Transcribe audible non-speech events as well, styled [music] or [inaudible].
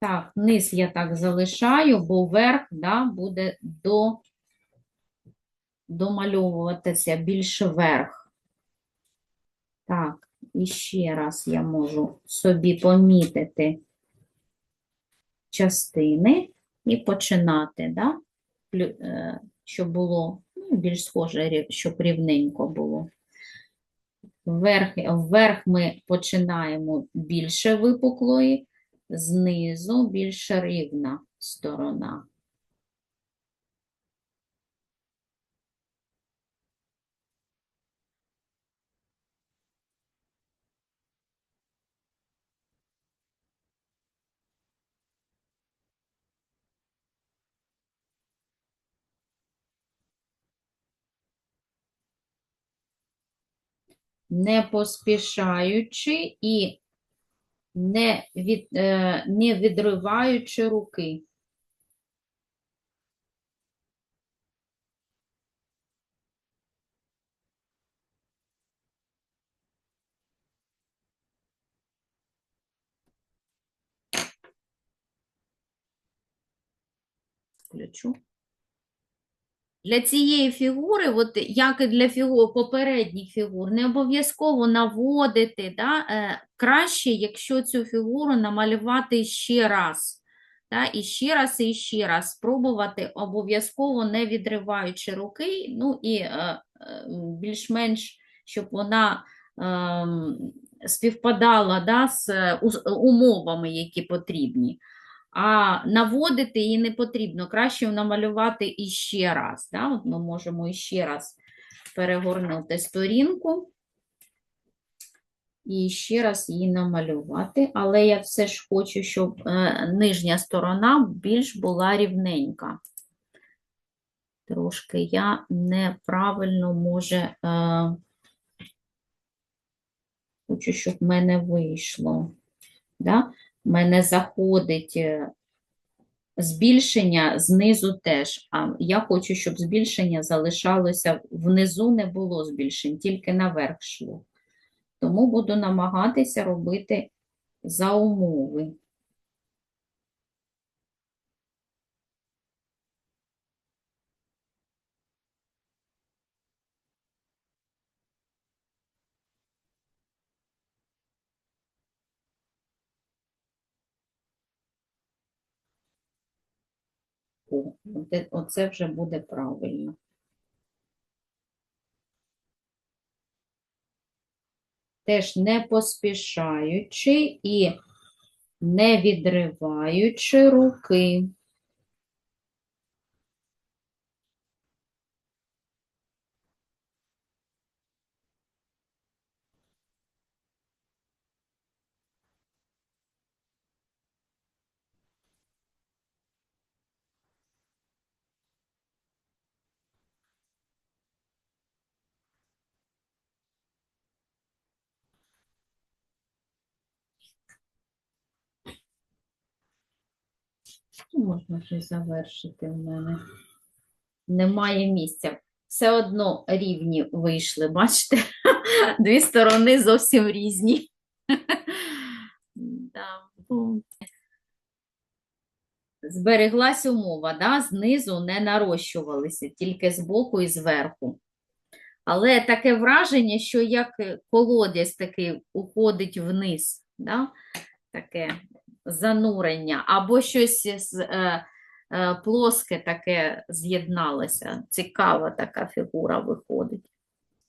Так, низ я так залишаю, бо верх да, буде до, домальовуватися більше верх. Так, і ще раз я можу собі помітити частини і починати, да? Е, щоб було ну, більш схоже, щоб рівненько було. Вверх, вверх ми починаємо більше випуклої, знизу більш рівна сторона. Не поспішаючи і не, від, е, не відриваючи руки. Включу. Для цієї фігури, от як і для фігур, попередніх фігур, не обов'язково наводити. Да? Е, краще, якщо цю фігуру намалювати ще раз. Да? І ще раз, і ще раз спробувати обов'язково не відриваючи руки, ну і е, е, більш-менш, щоб вона ем, співпадала да, з е, умовами, які потрібні. А наводити її не потрібно. Краще намалювати іще раз. Да? От ми можемо іще раз перегорнути сторінку і ще раз її намалювати. Але я все ж хочу, щоб е, нижня сторона більш була рівненька. Трошки я неправильно може. Е, хочу, щоб в мене вийшло. Да? В мене заходить е, збільшення знизу теж. А я хочу, щоб збільшення залишалося внизу, не було збільшень, тільки наверх шло. Тому буду намагатися робити за умови. О, Оце вже буде правильно. Теж не поспішаючи і не відриваючи руки. Можна вже завершити в мене. Немає місця. Все одно рівні вийшли, бачите? [laughs] Дві сторони зовсім різні. [laughs] Збереглась умова, да? Знизу не нарощувалися, тільки збоку і зверху. Але таке враження, що як колодязь такий уходить вниз, да? таке занурення, або щось з, е, е, плоске таке з'єдналося. Цікава така фігура виходить.